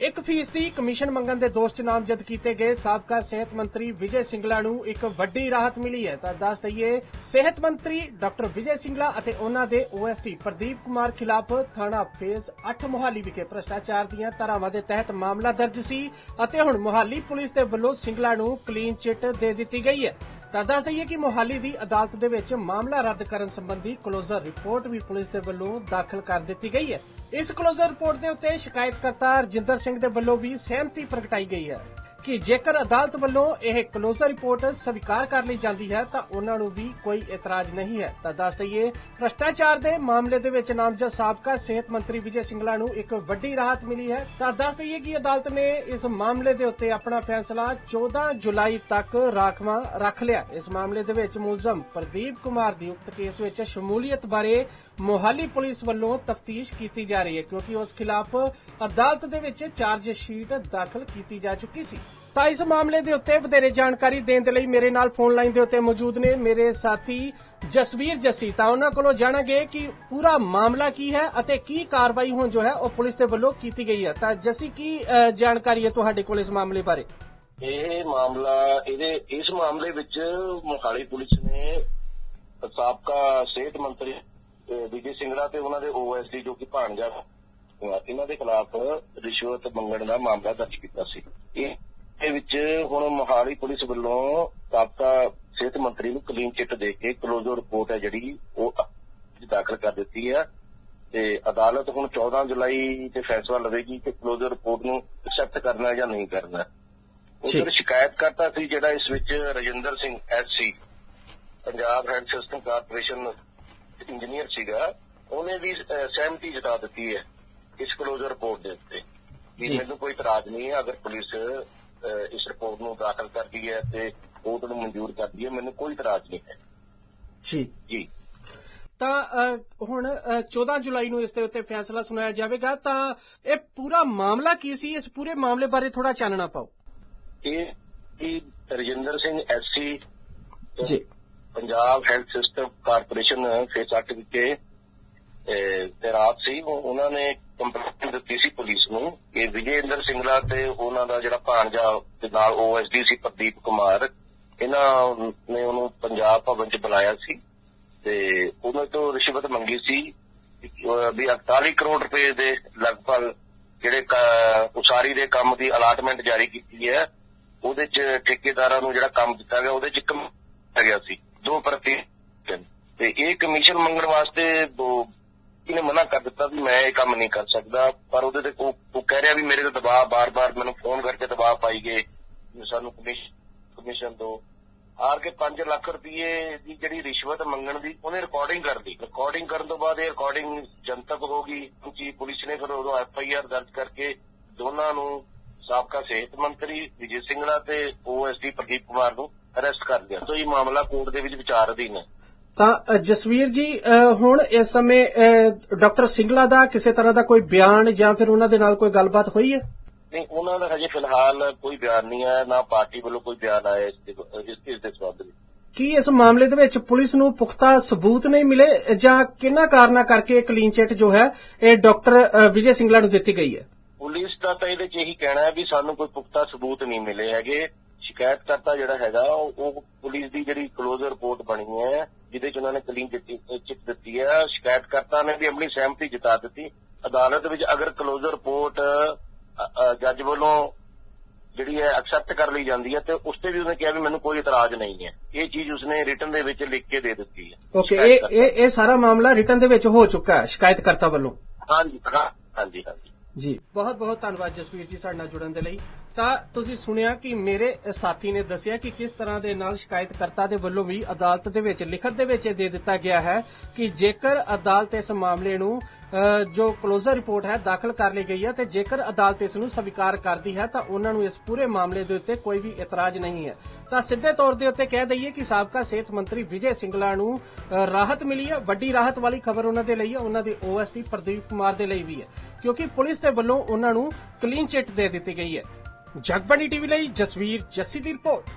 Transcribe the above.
ਇੱਕ ਫੀਸਦੀ ਕਮਿਸ਼ਨ ਮੰਗਣ ਦੇ ਦੋਸ਼ 'ਚ ਨਾਮਜ਼ਦ ਕੀਤੇ ਗਏ, ਸਾਬਕਾ ਸਿਹਤ ਮੰਤਰੀ ਵਿਜੇ ਸਿੰਗਲਾ ਨੂੰ ਇੱਕ ਵੱਡੀ ਰਾਹਤ ਮਿਲੀ ਹੈ। ਤਾਂ ਦੱਸ ਦਈਏ, ਸਿਹਤ ਮੰਤਰੀ ਡਾਕਟਰ ਵਿਜੇ ਸਿੰਗਲਾ ਅਤੇ ਉਹਨਾਂ ਦੇ ਓਐਸਟੀ ਪ੍ਰਦੀਪ ਕੁਮਾਰ ਖਿਲਾਫ ਥਾਣਾ ਫੇਜ਼ 8 ਮੁਹਾਲੀ ਵਿਖੇ ਭ੍ਰਸ਼ਟਾਚਾਰ ਦੀਆਂ ਧਾਰਾਵਾਂ ਦੇ ਤਹਿਤ ਮਾਮਲਾ ਦਰਜ ਸੀ ਅਤੇ ਹੁਣ ਮੁਹਾਲੀ ਪੁਲਿਸ ਦੇ ਵੱਲੋਂ ਸਿੰਗਲਾ ਨੂੰ ਕਲੀਨ ਚਿੱਟ ਦੇ ਦਿੱਤੀ ਗਈ ਹੈ। ਤਾਂ ਦੱਸ ਦਈਏ ਕਿ ਮੋਹਾਲੀ ਦੀ ਅਦਾਲਤ ਦੇ ਵਿੱਚ ਮਾਮਲਾ ਰੱਦ ਕਰਨ ਸੰਬੰਧੀ ਕਲੋਜ਼ਰ ਰਿਪੋਰਟ ਵੀ ਪੁਲਿਸ ਦੇ ਵੱਲੋਂ ਦਾਖਲ ਕਰ ਦਿੱਤੀ ਗਈ ਹੈ। ਇਸ ਕਲੋਜ਼ਰ ਰਿਪੋਰਟ ਦੇ ਉੱਤੇ ਸ਼ਿਕਾਇਤਕਰਤਾ ਰਜਿੰਦਰ ਸਿੰਘ ਦੇ ਵੱਲੋਂ ਵੀ ਸਹਿਮਤੀ ਪ੍ਰਗਟਾਈ ਗਈ ਹੈ। ਕਿ ਜੇਕਰ ਅਦਾਲਤ ਵੱਲੋਂ ਇਹ ਕਲੋਜ਼ਰ ਰਿਪੋਰਟ ਸਵੀਕਾਰ ਕਰ ਲਈ ਜਾਂਦੀ ਹੈ, ਤਾਂ ਉਹਨਾਂ ਨੂੰ ਵੀ ਕੋਈ ਇਤਰਾਜ਼ ਨਹੀਂ ਹੈ। ਤਾਂ ਦੱਸ ਦਈਏ, ਭ੍ਰਸ਼ਟਾਚਾਰ ਦੇ ਮਾਮਲੇ ਦੇ ਵਿੱਚ ਨਾਮਜ਼ਦ ਸਾਬਕਾ ਸਿਹਤ ਮੰਤਰੀ ਵਿਜੇ ਸਿੰਗਲਾ ਨੂੰ ਇੱਕ ਵੱਡੀ ਰਾਹਤ ਮਿਲੀ ਹੈ। ਤਾਂ ਦੱਸ ਦਈਏ ਕਿ ਅਦਾਲਤ ਨੇ ਇਸ ਮਾਮਲੇ ਦੇ ਉੱਤੇ ਆਪਣਾ ਫੈਸਲਾ 14 ਜੁਲਾਈ ਤੱਕ ਰਾਖਵਾਂ ਰੱਖ ਲਿਆ। ਇਸ ਮਾਮਲੇ ਦੇ ਵਿੱਚ ਮੁਲਜ਼ਮ ਪ੍ਰਦੀਪ ਕੁਮਾਰ ਦੀ ਉਕਤ ਕੇਸ ਵਿੱਚ ਸ਼ਮੂਲੀਅਤ ਬਾਰੇ ਮੋਹਾਲੀ ਪੁਲਿਸ ਵੱਲੋਂ ਤਫਤੀਸ਼ ਕੀਤੀ ਜਾ ਰਹੀ ਹੈ ਕਿਉਂਕਿ ਉਸ ਖਿਲਾਫ ਅਦਾਲਤ ਦੇ ਵਿੱਚ ਚਾਰਜ ਸ਼ੀਟ ਦਾਖਲ ਕੀਤੀ ਜਾ ਚੁੱਕੀ ਸੀ। ਤਾਂ ਇਸ ਮਾਮਲੇ ਦੇ ਉੱਤੇ ਵਧੇਰੇ ਜਾਣਕਾਰੀ ਦੇਣ ਦੇ ਲਈ ਮੇਰੇ ਨਾਲ ਫੋਨ ਲਾਈਨ ਦੇ ਉੱਤੇ ਮੌਜੂਦ ਨੇ ਮੇਰੇ ਸਾਥੀ ਜਸਵੀਰ ਜੱਸੀ। ਤਾਂ ਉਹਨਾਂ ਕੋਲੋਂ ਜਾਣਾਂਗੇ ਕਿ ਪੂਰਾ ਮਾਮਲਾ ਕੀ ਹੈ ਅਤੇ ਕੀ ਕਾਰਵਾਈ ਹੁਣ ਜੋ ਹੈ ਉਹ ਪੁਲਿਸ ਦੇ ਵੱਲੋਂ ਕੀਤੀ ਗਈ ਹੈ। ਤਾਂ ਜੱਸੀ, ਕੀ ਜਾਣਕਾਰੀ ਹੈ ਤੁਹਾਡੇ ਕੋਲ ਇਸ ਮਾਮਲੇ ਬਾਰੇ? ਇਹ ਮਾਮਲਾ, ਇਹਦੇ, ਇਸ ਮਾਮਲੇ ਵਿੱਚ ਮੋਹਾਲੀ ਪੁਲਿਸ ਨੇ ਸਾਬਕਾ ਸਿਹਤ ਮੰਤਰੀ ਵਿਜੇ ਸਿੰਗਲਾ ਤੇ ਉਹਨਾਂ ਦੇ ਓਐਸਡੀ ਜੋ ਕਿ ਭਾਣਜਾ ਇਹਨਾਂ ਦੇ ਖਿਲਾਫ ਰਿਸ਼ਵਤ ਮੰਗਣ ਦਾ ਮਾਮਲਾ ਦਰਜ ਕੀਤਾ ਸੀ। ਇਹ ਦੇ ਵਿੱਚ ਹੁਣ ਮੋਹਾਲੀ ਪੁਲਿਸ ਵੱਲੋਂ ਸਾਬਕਾ ਸਿਹਤ ਮੰਤਰੀ ਨੂੰ ਕਲੀਨ ਚਿੱਟ ਦੇ ਕੇ ਕਲੋਜ਼ਰ ਰਿਪੋਰਟ ਹੈ ਜਿਹੜੀ ਉਹ ਦਾਖਲ ਕਰ ਦਿੱਤੀ ਹੈ ਤੇ ਅਦਾਲਤ ਹੁਣ 14 ਜੁਲਾਈ ਤੇ ਫੈਸਲਾ ਲਵੇਗੀ ਕਿ ਕਲੋਜ਼ਰ ਰਿਪੋਰਟ ਨੂੰ ਐਕਸੈਪਟ ਕਰਨਾ ਜਾਂ ਨਹੀਂ ਕਰਨਾ। ਜੀ। ਉਧਰ ਸ਼ਿਕਾਇਤਕਰਤਾ ਸੀ ਜਿਹੜਾ ਇਸ ਵਿੱਚ Rajinder Singh SC Punjab health system corporation engineer ਸੀਗਾ ਉਹਨੇ ਵੀ ਸਹਿਮਤੀ ਜਤਾ ਦਿੱਤੀ ਹੈ ਇਸ ਕਲੋਜ਼ਰ ਰਿਪੋਰਟ ਦੇ ਉੱਤੇ ਵੀ। ਮੈਨੂੰ ਕੋਈ ਇਤਰਾਜ਼ ਨਹੀਂ ਹੈ ਅਗਰ ਪੁਲਿਸ ਇਸ ਰਿਪੋਰਟ ਨੂੰ ਦਾਖਲ ਕਰਦੀ ਹੈ ਤੇ ਕੋਰਟ ਨੂੰ ਮਨਜ਼ੂਰ ਕਰਦੀ ਹੈ ਮੈਨੂੰ ਕੋਈ ਇਤਰਾਜ਼ ਨਹੀਂ ਹੈ। ਜੀ। ਜੀ। ਤਾਂ ਹੁਣ ਅ, 14 ਜੁਲਾਈ ਨੂੰ ਇਸ ਦੇ ਉੱਤੇ ਫੈਸਲਾ ਸੁਣਾਇਆ ਜਾਵੇਗਾ ਤਾਂ ਇਹ ਪੂਰਾ ਮਾਮਲਾ ਕੀ ਸੀ? ਇਸ ਪੂਰੇ ਮਾਮਲੇ ਬਾਰੇ ਥੋੜਾ ਚਾਨਣਾ ਪਾਓ। ਇਹ ਇਹ Rajinder Singh SC ji. Punjab health system corporation phase 8 ਵਿਖੇ ਅਹ, ਤੈਨਾਤ ਸੀ ਉਹ- ਉਹਨਾਂ ਨੇ ਕੰਪਲੇਂਟ ਦਿੱਤੀ ਸੀ ਪੁਲਿਸ ਨੂੰ ਕਿ ਵਿਜੇਂਦਰ ਸਿੰਗਲਾ ਤੇ ਉਹਨਾਂ ਦਾ ਜਿਹੜਾ ਭਾਣਜਾ ਤੇ ਨਾਲ ਓਐਸਡੀ ਸੀ ਪ੍ਰਦੀਪ ਕੁਮਾਰ ਇਹਨਾਂ ਨੇ ਉਹਨੂੰ ਪੰਜਾਬ ਭਵਨ ਚ ਬੁਲਾਇਆ ਸੀ ਤੇ ਉਹਨਾਂ ਤੋਂ ਰਿਸ਼ਵਤ ਮੰਗੀ ਸੀ ਵੀ 48 ਕਰੋੜ ਰੁਪਏ ਦੇ ਲਗਭਗ ਜਿਹੜੇ ਉਸਾਰੀ ਦੇ ਕੰਮ ਦੀ ਅਲਾਟਮੈਂਟ ਜਾਰੀ ਕੀਤੀ ਹੈ ਉਹਦੇ ਚ ਠੇਕੇਦਾਰਾਂ ਨੂੰ ਜਿਹੜਾ ਕੰਮ ਦਿੱਤਾ ਗਿਆ ਉਹਦੇ ਚ ਇੱਕ ਆ ਗਿਆ ਸੀ। ਦੋ ਪ੍ਰਤੀ ਤੇ ਇਹ ਕਮਿਸ਼ਨ ਮੰਗਣ ਵਾਸਤੇ ਦੋ ਇਹਨੇ ਮਨਾ ਕਰ ਦਿੱਤਾ ਵੀ ਮੈਂ ਇਹ ਕੰਮ ਨਹੀਂ ਕਰ ਸਕਦਾ, ਪਰ ਉਹਦੇ ਤੇ ਉਹ ਕਹਿ ਰਿਹਾ ਵੀ ਮੇਰੇ ਤੇ ਦਬਾਅ ਬਾਰ-ਬਾਰ ਮੈਨੂੰ ਫੋਨ ਕਰਕੇ ਦਬਾਅ ਪਾਈ ਗਏ ਸਾਨੂੰ ਕਮਿਸ਼ਨ ਦੋ। ਹਾਰ ਕੇ 5 ਲੱਖ ਰੁਪਏ ਦੀ ਜਿਹੜੀ ਰਿਸ਼ਵਤ ਮੰਗਣ ਦੀ ਉਹਨੇ ਰਿਕਾਰਡਿੰਗ ਕਰ ਲਈ ਰਿਕਾਰਡਿੰਗ ਕਰਨ ਤੋਂ ਬਾਅਦ ਇਹ ਰਿਕਾਰਡਿੰਗ ਜਨਤਕ ਹੋ ਗਈ, ਕਿਉਂਕਿ ਪੁਲਿਸ ਨੇ ਫਿਰ ਉਦੋਂ ਐਫ ਆਈ ਆਰ ਦਰਜ ਕਰਕੇ ਦੋਨਾਂ ਨੂੰ ਸਾਬਕਾ ਸਿਹਤ ਮੰਤਰੀ ਵਿਜੇ ਸਿੰਘਲਾ ਤੇ ਓਐਸਡੀ ਪ੍ਰਦੀਪ ਕੁਮਾਰ ਨੂੰ ਅਰੈਸਟ ਕਰ ਲਿਆ। ਤੋਂ ਇਹ ਮਾਮਲਾ ਕੋਰਟ ਦੇ ਵਿੱਚ ਵਿਚਾਰ ਅਧੀਨ ਹੈ। ਤਾਂ ਜਸਵੀਰ ਜੀ ਹੁਣ ਇਸ ਸਮੇਂ ਡਾਕਟਰ ਸਿੰਗਲਾ ਦਾ ਕਿਸੇ ਤਰ੍ਹਾਂ ਦਾ ਕੋਈ ਬਿਆਨ ਜਾਂ ਫਿਰ ਉਹਨਾਂ ਦੇ ਨਾਲ ਕੋਈ ਗੱਲਬਾਤ ਹੋਈ ਹੈ? ਨਹੀਂ ਉਹਨਾਂ ਦਾ ਹਜੇ ਫਿਲਹਾਲ ਕੋਈ ਬਿਆਨ ਨਹੀਂ ਆਇਆ ਨਾ ਪਾਰਟੀ ਵੱਲੋਂ ਕੋਈ ਬਿਆਨ ਆਇਆ ਇਸ ਦੇ ਇਸ ਦੇ ਸੰਬੰਧ ਵਿੱਚ। ਕੀ ਇਸ ਮਾਮਲੇ ਦੇ ਵਿੱਚ ਪੁਲਿਸ ਨੂੰ ਪੁਖਤਾ ਸਬੂਤ ਨਹੀਂ ਮਿਲੇ ਜਾਂ ਕਿੰਨਾ ਕਾਰਨਾ ਕਰਕੇ ਕਲੀਨ ਚਿੱਟ ਜੋ ਹੈ ਇਹ ਡਾਕਟਰ ਵਿਜੇ ਸਿੰਗਲਾ ਨੂੰ ਦਿੱਤੀ ਗਈ ਹੈ? ਪੁਲਿਸ ਦਾ ਤਾਂ ਇਹਦੇ 'ਚ ਇਹੀ ਕਹਿਣਾ ਹੈ ਵੀ ਸਾਨੂੰ ਕੋਈ ਪੁਖਤਾ ਸਬੂਤ ਨਹੀਂ ਮਿਲੇ ਹੈਗੇ। ਸ਼ਿਕਾਇਤਕਰਤਾ ਜਿਹੜਾ ਹੈਗਾ ਉਹ ਪੁਲਿਸ ਦੀ ਜਿਹੜੀ ਕਲੋਜ਼ਰ ਰਿਪੋਰਟ ਬਣੀ ਹੈ ਜਿਹਦੇ 'ਚ ਉਹਨਾਂ ਨੇ ਕਲੀਨ ਚਿੱਟ ਦਿੱਤੀ ਹੈ। ਸ਼ਿਕਾਇਤਕਰਤਾ ਨੇ ਵੀ ਆਪਣੀ ਸਹਿਮਤੀ ਜਤਾ ਦਿੱਤੀ। ਅਦਾਲਤ ਵਿੱਚ ਅਗਰ ਕਲੋਜ਼ਰ ਰਿਪੋਰਟ ਜੱਜ ਵੱਲੋਂ ਜਿਹੜੀ ਹੈ ਐਕਸੈਪਟ ਕਰ ਲਈ ਜਾਂਦੀ ਹੈ ਤੇ ਉਸ ਤੇ ਵੀ ਉਹਨੇ ਕਿਹਾ ਵੀ ਮੈਨੂੰ ਕੋਈ ਇਤਰਾਜ਼ ਨਹੀਂ ਹੈ। ਇਹ ਚੀਜ਼ ਉਸਨੇ ਰਿਟਨ ਦੇ ਵਿੱਚ ਲਿਖ ਕੇ ਦੇ ਦਿੱਤੀ ਹੈ। ਓਕੇ ਇਹ। ਇਹ ਸਾਰਾ ਮਾਮਲਾ ਰਿਟਰਨ ਦੇ ਵਿੱਚ ਹੋ ਚੁੱਕਾ ਹੈ ਸ਼ਿਕਾਇਤਕਰਤਾ ਵੱਲੋਂ? ਹਾਂਜੀ ਹਾਂਜੀ ਹਾਂਜੀ। ਜੀ। ਬਹੁਤ ਬਹੁਤ ਧੰਨਵਾਦ ਜਸਵੀਰ ਜੀ ਸਾਡੇ ਨਾਲ ਜੁੜਨ ਦੇ ਲਈ। ਤਾਂ ਤੁਸੀਂ ਸੁਣਿਆ ਕਿ ਮੇਰੇ ਸਾਥੀ ਨੇ ਦੱਸਿਆ ਕਿ ਕਿਸ ਤਰ੍ਹਾਂ ਦੇ ਨਾਲ ਸ਼ਿਕਾਇਤਕਰਤਾ ਦੇ ਵੱਲੋਂ ਵੀ ਅਦਾਲਤ ਦੇ ਵਿੱਚ, ਲਿਖਤ ਦੇ ਵਿੱਚ ਦੇ ਦਿੱਤਾ ਗਿਆ ਹੈ ਕਿ ਜੇਕਰ ਅਦਾਲਤ ਇਸ ਮਾਮਲੇ ਨੂੰ ਜੋ ਕਲੋਜ਼ਰ ਰਿਪੋਰਟ ਹੈ, ਦਾਖਲ ਕਰ ਲਈ ਗਈ ਹੈ ਤੇ ਜੇਕਰ ਅਦਾਲਤ ਇਸ ਨੂੰ ਸਵੀਕਾਰ ਕਰਦੀ ਹੈ ਤਾਂ ਉਹਨਾਂ ਨੂੰ ਇਸ ਪੂਰੇ ਮਾਮਲੇ ਦੇ ਉੱਤੇ ਕੋਈ ਵੀ ਇਤਰਾਜ਼ ਨਹੀਂ ਹੈ। ਤਾਂ ਸਿੱਧੇ ਤੌਰ ਦੇ ਉੱਤੇ ਕਹਿ ਦਈਏ ਕਿ ਸਾਬਕਾ ਸਿਹਤ ਮੰਤਰੀ ਵਿਜੇ ਸਿੰਗਲਾ ਨੂੰ ਰਾਹਤ ਮਿਲੀ ਹੈ। ਵੱਡੀ ਰਾਹਤ ਵਾਲੀ ਖਬਰ ਉਹਨਾਂ ਦੇ ਲਈ ਹੈ। ਉਹਨਾਂ ਦੇ ਓਐਸਟੀ ਪ੍ਰਦੀਪ ਕੁਮਾਰ ਦੇ ਲਈ ਵੀ ਹੈ। ਕਿਉਂਕਿ ਪੁਲਿਸ ਦੇ ਵੱਲੋਂ ਉਹਨਾਂ ਨੂੰ ਕਲੀਨ ਚਿੱਟ ਦੇ ਦਿੱਤੀ ਗਈ ਹੈ। ਜਗਬਾਣੀ ਟੀਵੀ ਲਈ ਜਸਵੀਰ ਜੱਸੀ ਦੀ ਰਿਪੋਰਟ।